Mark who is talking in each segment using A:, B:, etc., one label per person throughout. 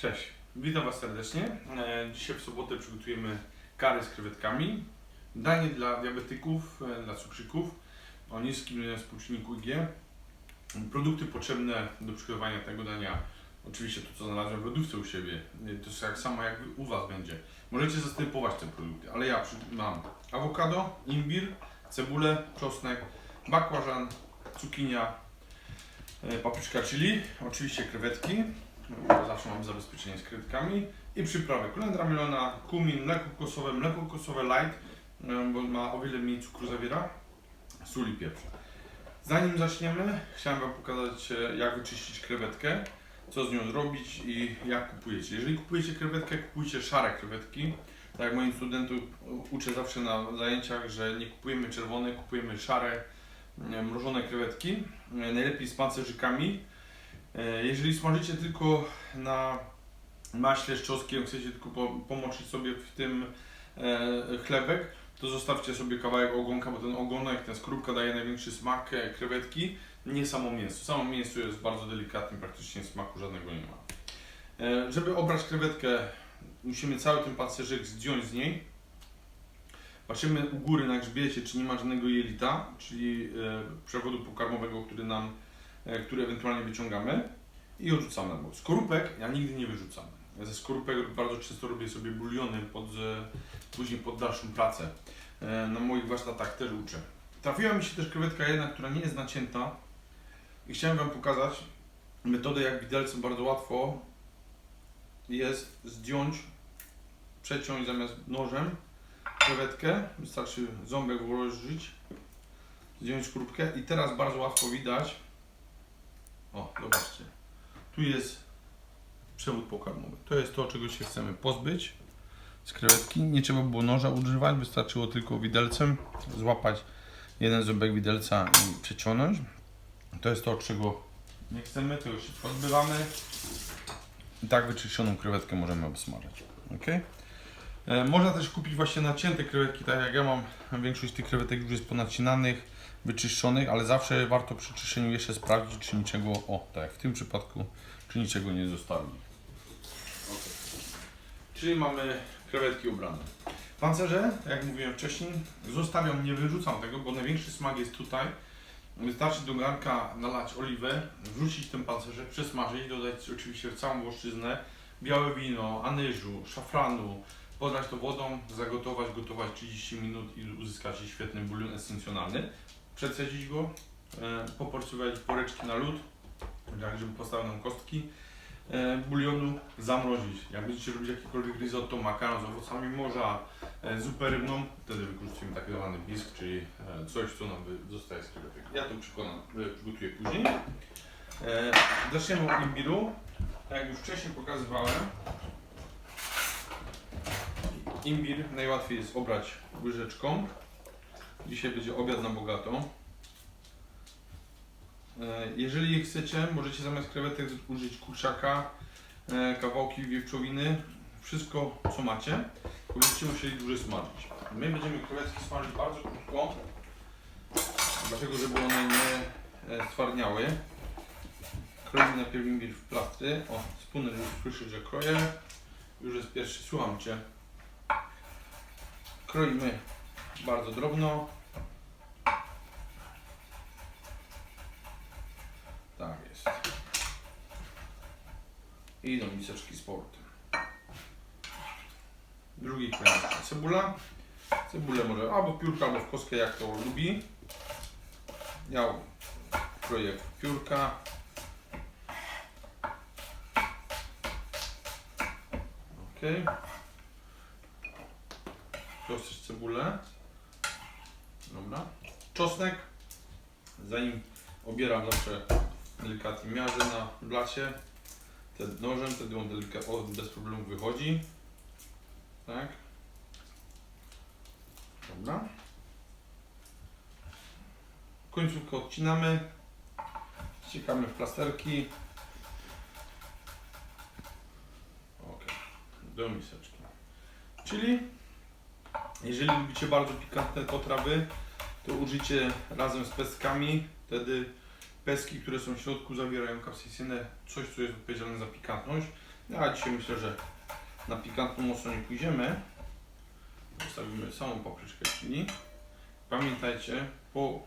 A: Cześć, witam Was serdecznie. E, Dzisiaj w sobotę przygotujemy kary z krewetkami. Danie dla diabetyków, e, dla cukrzyków o niskim współczynniku IG. Produkty potrzebne do przygotowania tego dania. Oczywiście to, co znalazłem w lodówce u siebie. E, To jest jak samo jak u Was będzie. Możecie zastępować te produkty, ale ja mam awokado, imbir, cebulę, czosnek, bakłażan, cukinia, papryczka chili, oczywiście krewetki, bo zawsze mam zabezpieczenie z krewetkami i przyprawy kolendra mielona, kumin, mleko kokosowe, mleko kokosowe light, e, bo ma o wiele mniej cukru zawiera, sól i pieprz. Zanim zaczniemy, chciałem Wam pokazać e, jak wyczyścić krewetkę, co z nią zrobić i jak kupujecie. Jeżeli kupujecie krewetkę, kupujcie szare krewetki. Tak jak moim studentów uczę zawsze na zajęciach, że nie kupujemy czerwone, kupujemy szare, mrożone krewetki, e, najlepiej z pancerzykami. E, Jeżeli smażycie tylko na maśle z czosnkiem, chcecie tylko po, pomoczyć sobie w tym e, chlebek, to zostawcie sobie kawałek ogonka, bo ten ogonek, ten skorupka daje największy smak e, krewetki, nie samo mięso. Samo mięso jest bardzo delikatne, praktycznie smaku żadnego nie ma. Żeby obrać krewetkę, musimy cały ten pancerzyk zdjąć z niej. Patrzymy u góry na grzbiecie, czy nie ma żadnego jelita, czyli przewodu pokarmowego, który nam który ewentualnie wyciągamy i odrzucamy bok. Skorupek ja nigdy nie wyrzucam. Ja ze skorupek bardzo często robię sobie buliony pod, e, później pod dalszą pracę. E, Na moich warsztatach też uczę. Trafiła mi się też krewetka jedna, która nie jest nacięta i chciałem Wam pokazać metodę, jak widelcem bardzo łatwo jest zdjąć, przeciąć zamiast nożem krewetkę. Wystarczy ząbek włożyć, zdjąć skorupkę i teraz bardzo łatwo widać, o, zobaczcie. Tu jest przewód pokarmowy. To jest to, czego się chcemy pozbyć z krewetki. Nie trzeba było noża używać, wystarczyło tylko widelcem złapać jeden ząbek widelca i przeciągnąć. To jest to, czego nie chcemy, tego się pozbywamy. I tak wyczyszczoną krewetkę możemy obsmażyć. Ok? E, Można też kupić właśnie nacięte krewetki, tak jak ja mam. Większość tych krewetek już jest ponacinanych wyczyszczonych, ale zawsze warto przy czyszczeniu jeszcze sprawdzić, czy niczego, o tak jak w tym przypadku, czy niczego nie zostawi. Czyli mamy krewetki ubrane. Pancerze, tak jak mówiłem wcześniej, zostawiam, nie wyrzucam tego, bo największy smak jest tutaj. Wystarczy do garnka nalać oliwę, wrzucić ten pancerze, przesmażyć, dodać oczywiście całą włoszczyznę, białe wino, anyżu, szafranu, podać to wodą, zagotować, gotować 30 minut i uzyskacie świetny bulion esencjonalny przecedzić go, e, poporcjować woreczki na lód, tak żeby powstały nam kostki e, bulionu, zamrozić. Jak będziecie robić jakiekolwiek risotto, makaron z owocami morza, e, zupę rybną, wtedy wykorzystujemy taki zwany bisk, czyli coś, co nam zostaje z krewetek. Ja to przykonam, e, przygotuję później. Zaczniemy od imbiru. Tak jak już wcześniej pokazywałem, imbir najłatwiej jest obrać łyżeczką. Dzisiaj będzie obiad na bogato. E, Jeżeli chcecie, możecie zamiast krewetek użyć kurczaka, e, kawałki wieprzowiny, wszystko co macie, będziecie musieli dłużej smażyć. My będziemy krewetki smażyć bardzo krótko, dlatego żeby one nie e, stwardniały. Kroimy najpierw imbir w plastry. O, spuner już słyszy, że kroję. Już jest pierwszy, słucham Cię. Kroimy bardzo drobno. Tak jest. I do miseczki z powrotem. Drugi krem cebula. Cebulę może albo piórka, albo w kostkę, jak to lubi. Ja kroję piórka. Ok. Siostrzyć cebulę. Dobra. Czosnek. Zanim obieram zawsze delikatnie miażę na blacie. Wtedy nożem, wtedy on delika- o, bez problemu wychodzi. Tak. Dobra. Końcówkę odcinamy. Ściekamy w plasterki. Ok. Do miseczki. Czyli jeżeli lubicie bardzo pikantne potrawy, to użyjcie razem z pestkami. Wtedy Peski, które są w środku, zawierają kapsaicynę, coś co jest odpowiedzialne za pikantność. Ja dzisiaj myślę, że na pikantną mocno nie pójdziemy. Zostawimy samą papryczkę chili. Pamiętajcie, po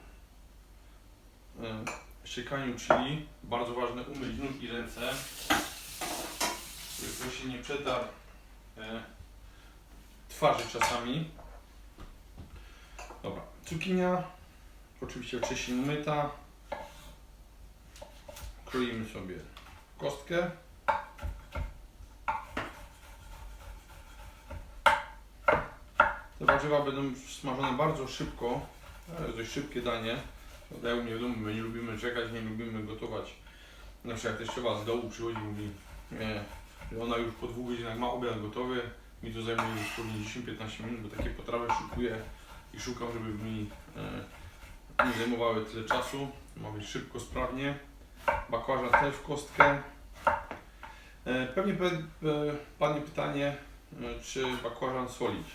A: e, siekaniu chili bardzo ważne umyć nóg i ręce. Żeby się nie przetarł e, twarzy czasami. Dobra, cukinia oczywiście wcześniej umyta. Kroimy sobie kostkę. Te warzywa będą smażone bardzo szybko. To jest dość szybkie danie. Ja u mnie w domu my nie lubimy czekać, nie lubimy gotować. Na przykład jak teściowa z dołu przychodzi i mówi, nie, że ona już po dwóch godzinach ma obiad gotowy. Mi to zajmuje dosłownie 10-15 minut, bo takie potrawy szykuję i szukam, żeby mi e, nie zajmowały tyle czasu. Ma być szybko, sprawnie. Bakłażan też w kostkę. E, Pewnie pe- padnie pytanie, e, czy bakłażan solić.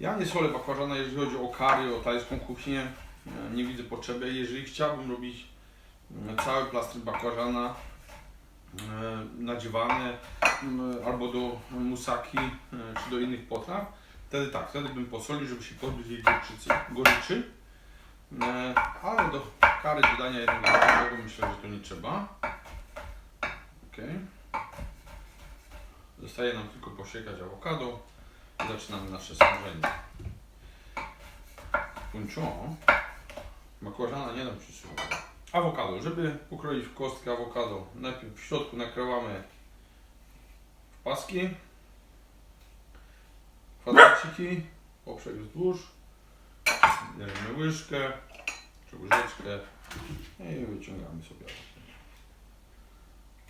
A: Ja nie solę bakłażana, jeżeli chodzi o kary, o tajską kuchnię. Nie widzę potrzeby. Jeżeli chciałbym robić cały plaster bakłażana e, nadziewany m, albo do musaki czy do innych potraw, wtedy tak, wtedy bym posolił, żeby się pozbyć gorczycy, goryczy. E, Ale do kary dodania jednego goryczego myślę, że to nie trzeba. Okay. Zostaje nam tylko posiekać awokado i zaczynamy nasze smażenie. Puncho. Bakłażana nie dam przysyłać. Awokado. Żeby pokroić w kostkę awokado, najpierw w środku nakryłamy w paski, kwadraciki, poprzek wzdłuż, bierzemy łyżkę czy łyżeczkę i wyciągamy sobie awokado.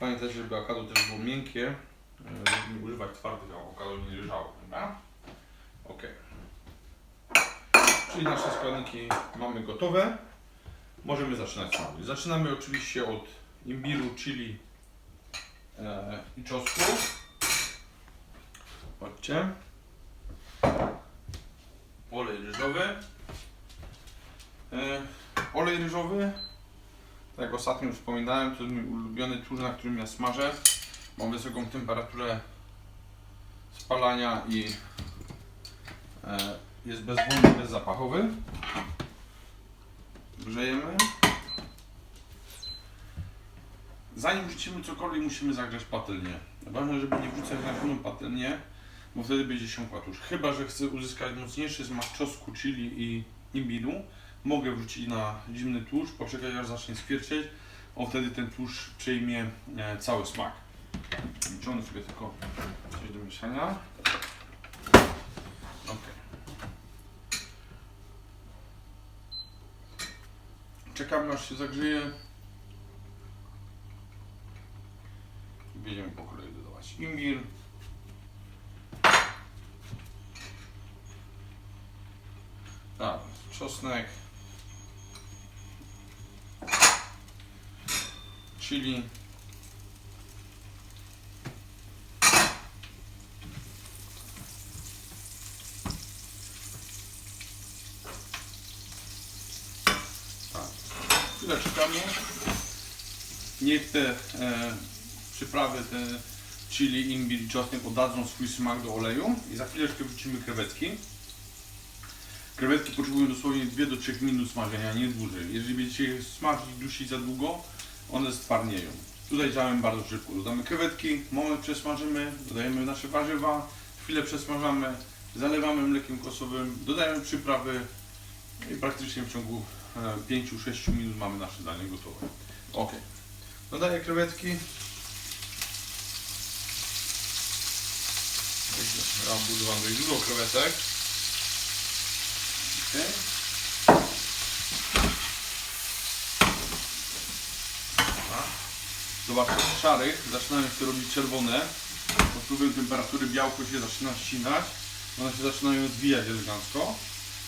A: Pamiętajcie, żeby awokado też było miękkie, e, żeby nie używać twardych awokado, nie leżało, dobra? Ok. Czyli nasze składniki mamy gotowe. Możemy zaczynać smażyć. Zaczynamy oczywiście od imbiru, chili e, i czosnku. Chodźcie. Olej ryżowy. E, olej ryżowy, tak jak ostatnio wspominałem, to jest mój ulubiony tłuszcz, na którym ja smażę. Mam wysoką temperaturę spalania i e, jest bezwolny, bezzapachowy. Grzejemy. Zanim wrzucimy cokolwiek, musimy zagrzać patelnię. Ważne, żeby nie wrzucać na pełną patelnię, bo wtedy będzie się płatusz. Chyba, że chcę uzyskać mocniejszy smak czosnku, chili i imbiru, mogę wrzucić na zimny tłuszcz, poczekać aż zacznie skwierczeć, on wtedy ten tłuszcz przejmie e, cały smak. Wyciągnę sobie tylko coś do mieszania. Ok. Czekamy aż się zagrzeje. Będziemy po kolei dodawać imbir. Tak, czosnek. Chili. Tak. Chwilę czekamy. Niech te e, przyprawy, te chili, imbir czosnek oddadzą swój smak do oleju i za chwileczkę wrzucimy krewetki. Krewetki potrzebują dosłownie 2 do 3 minut smażenia, nie dłużej. Jeżeli będziecie je smażyć dusić za długo, one stwarnieją. Tutaj działamy bardzo szybko. Dodamy krewetki, moment przesmażymy, dodajemy nasze warzywa, chwilę przesmażamy, zalewamy mlekiem kosowym, dodajemy przyprawy i praktycznie w ciągu e, 5-6 minut mamy nasze danie gotowe. Ok. Dodaję krewetki. Ja budowałem dużo krewetek. Zobaczcie, szarych zaczynają się robić czerwone. Pod wpływem temperatury białko się zaczyna ścinać. One się zaczynają zwijać elegancko.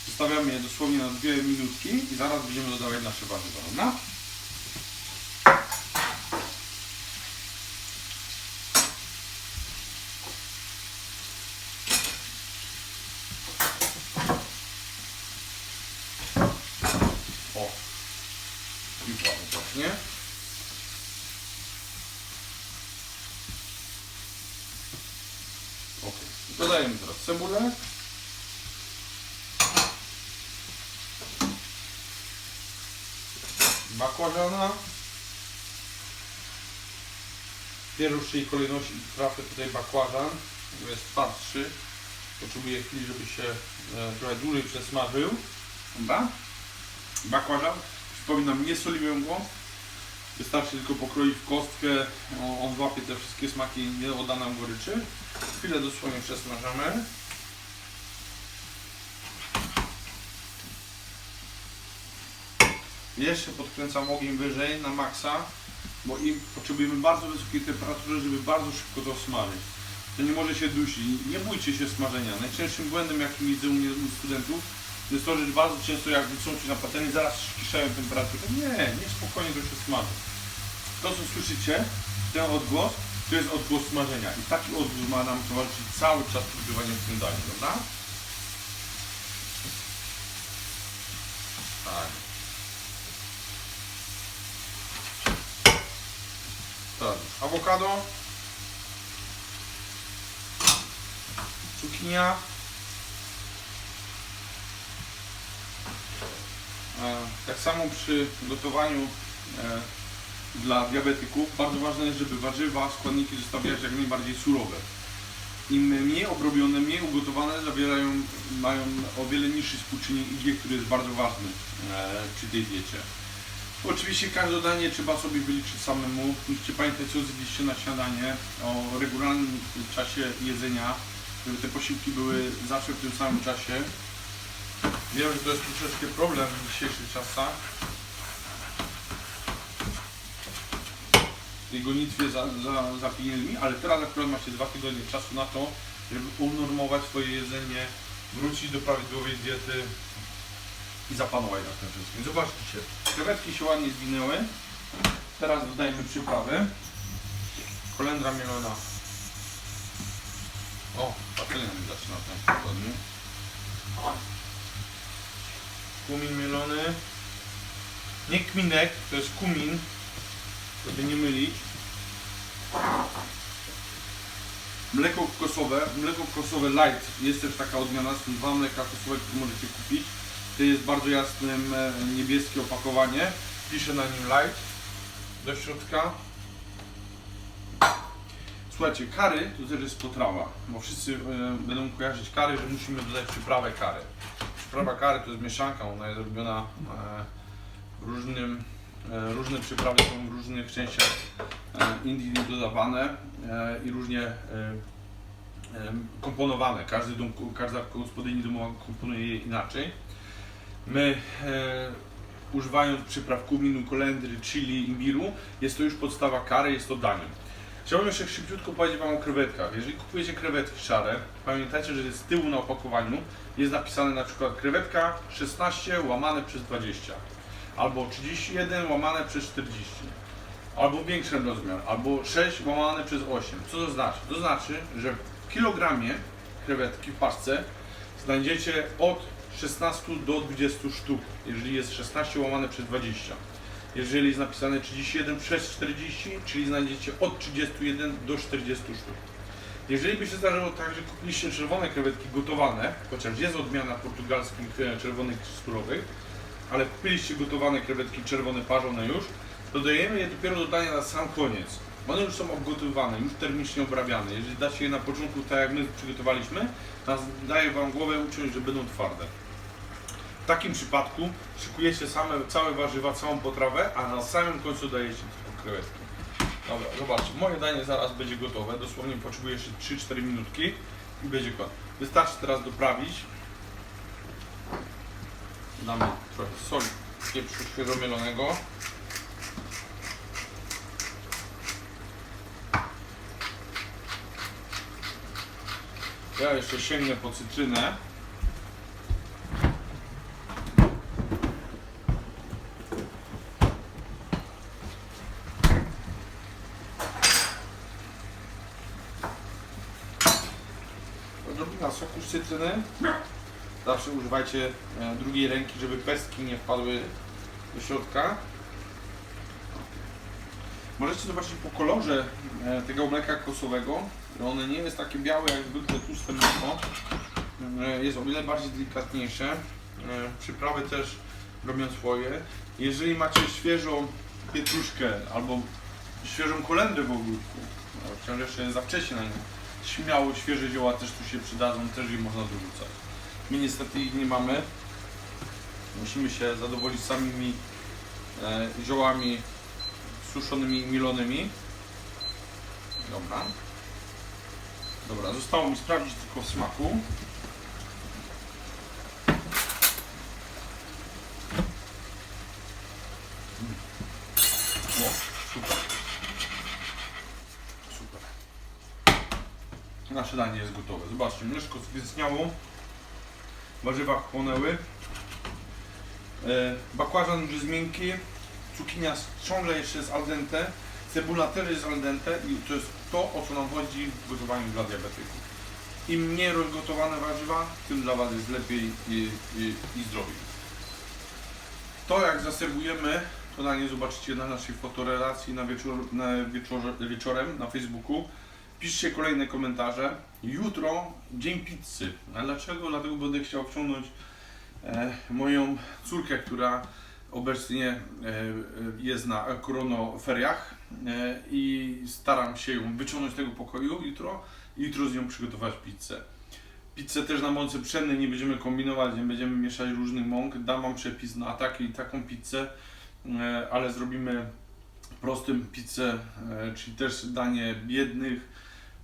A: Zostawiamy je dosłownie na dwie minutki i zaraz będziemy dodawać nasze warzywa, dobra? O! I ładnie pachnie. Dodajemy teraz cebulę. Bakłażana. W pierwszej kolejności trafię tutaj bakłażan, jest twardszy. Potrzebuję chwili, żeby się e, trochę dłużej przesmażył. Dobra. Bakłażan. Przypominam, nie soliłem go. Wystarczy tylko pokroić w kostkę, o, on złapie te wszystkie smaki, nie odda nam goryczy. Chwilę dosłownie przesmażamy. Jeszcze podkręcam ogień wyżej na maksa, bo im potrzebujemy bardzo wysokiej temperatury, żeby bardzo szybko to smażyć. To nie może się dusić. Nie bójcie się smażenia. Najczęstszym błędem, jaki widzę u mnie u studentów, jest to, że bardzo często jak są ci na patelni, zaraz ciszają temperaturę. Nie, nie spokojnie to się smaży. To co słyszycie, ten odgłos, to jest odgłos smażenia. I taki odgłos ma nam towarzyszyć cały czas przygotowania w tym daniu, prawda? Tak. Awokado. Cukinia. E, Tak samo przy gotowaniu e, dla diabetyków bardzo ważne jest, żeby warzywa, składniki zostawiać jak najbardziej surowe. Im mniej obrobione, mniej ugotowane zawierają, mają o wiele niższy współczynnik IG, który jest bardzo ważny e, przy tej diecie. Oczywiście każde danie trzeba sobie wyliczyć samemu. Musicie pamiętać co zjedliście na śniadanie, o regularnym czasie jedzenia, żeby te posiłki były zawsze w tym samym czasie. Wiem, że to jest troszeczkę problem w dzisiejszych czasach. Tej gonitwie za, za, za pieniędzmi, ale teraz akurat macie dwa tygodnie czasu na to, żeby unormować swoje jedzenie, wrócić do prawidłowej diety i zapanować nad tym wszystkim. Zobaczcie, krewetki się ładnie zwinęły. Teraz dodajemy przyprawy. Kolendra mielona. O, patelnia mi zaczyna tym tygodniu. Kumin mielony. Nie kminek, to jest kumin, żeby nie mylić. Mleko kokosowe, mleko kokosowe light, jest też taka odmiana, są dwa mleka kokosowe, które możecie kupić. To jest bardzo jasnym e, niebieskie opakowanie, pisze na nim light do środka. Słuchajcie, kary to też jest potrawa, bo wszyscy e, będą kojarzyć kary, że musimy dodać przyprawę kary. Przyprawa kary to jest mieszanka, ona jest robiona e, różnym, e, różne przyprawy są w różnych częściach e, Indii dodawane e, i różnie komponowane. Każdy dom, każda gospodyni domowa komponuje je inaczej. My e, używając przypraw kuminu, kolendry, chili, imbiru, jest to już podstawa kary, jest to danie. Chciałbym jeszcze szybciutko powiedzieć Wam o krewetkach. Jeżeli kupujecie krewetki szare, pamiętajcie, że z tyłu na opakowaniu jest napisane na przykład krewetka 16 łamane przez 20 albo 31 łamane przez 40 albo większy rozmiar, albo 6 łamane przez 8. Co to znaczy? To znaczy, że w kilogramie krewetki w paczce znajdziecie od 16 do 20 sztuk, jeżeli jest 16 łamane przez 20. Jeżeli jest napisane 31 przez 40, czyli znajdziecie od 31 do 40 sztuk. Jeżeli by się zdarzyło tak, że kupiliście czerwone krewetki gotowane, chociaż jest odmiana portugalskich e, czerwonych surowych, ale kupiliście gotowane krewetki czerwone parzone już, dodajemy je dopiero do dania na sam koniec. One już są obgotowane, już termicznie obrabiane. Jeżeli dacie je na początku tak jak my przygotowaliśmy, to daje Wam głowę uciąć, że będą twarde. Takim przypadku szykujecie same, całe warzywa, całą potrawę, a na samym końcu dajecie tylko krewetki. Dobra, zobaczcie, moje danie zaraz będzie gotowe. Dosłownie potrzebuję jeszcze 3-4 minutki i będzie koniec. Wystarczy teraz doprawić. Damy trochę soli, pieprzu świeżo mielonego. Ja jeszcze sięgnę po cytrynę. Zawsze używajcie e, drugiej ręki, żeby pestki nie wpadły do środka. Możecie zobaczyć po kolorze e, tego mleka kokosowego, One nie jest takie białe jak zwykle tłuste mleko. E, Jest o wiele bardziej delikatniejsze. Przyprawy też robią swoje. Jeżeli macie świeżą pietruszkę albo świeżą kolendrę w ogórku, no, wciąż jeszcze jest za wcześnie na nią, śmiało świeże zioła też tu się przydadzą, też je można dorzucać. My niestety ich nie mamy. Musimy się zadowolić samymi e, ziołami suszonymi i milonymi. Dobra. Dobra, zostało mi sprawdzić tylko w smaku. Nasze jest gotowe. Zobaczcie, mleczko zwiecniało. Warzywa chłonęły. E, bakłażan już jest miękki. Cukinia ciągle jeszcze jest al dente. Cebula też jest al dente i to jest to, o co nam chodzi w gotowaniu dla diabetyków. Im mniej rozgotowane warzywa, tym dla Was jest lepiej i, i, i zdrowiej. To jak zaserwujemy, to danie zobaczycie na naszej fotorelacji na, wieczór, na wieczorze, wieczorem na Facebooku. Piszcie kolejne komentarze. Jutro dzień pizzy. A dlaczego? Dlatego będę chciał wciągnąć e, moją córkę, która obecnie e, e, jest na koronoferiach e, i staram się ją wyciągnąć z tego pokoju jutro i jutro z nią przygotować pizzę. Pizzę też na mące pszennej nie będziemy kombinować, nie będziemy mieszać różnych mąk. Dam Wam przepis na takie i taką pizzę, e, ale zrobimy prostym pizzę, e, czyli też danie biednych.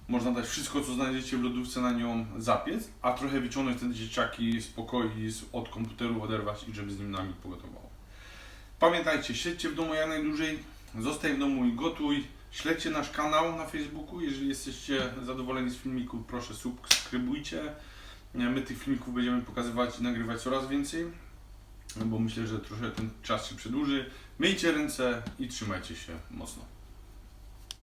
A: Można dać wszystko, co znajdziecie w lodówce, na nią zapiec, a trochę wyciągnąć te dzieciaki z pokoi, od komputerów oderwać i żeby z nim nami pogotowało. Pamiętajcie, siedźcie w domu jak najdłużej, zostań w domu i gotuj. Śledźcie nasz kanał na Facebooku. Jeżeli jesteście zadowoleni z filmiku, proszę subskrybujcie. My tych filmików będziemy pokazywać i nagrywać coraz więcej, bo myślę, że trochę ten czas się przedłuży. Myjcie ręce i trzymajcie się mocno.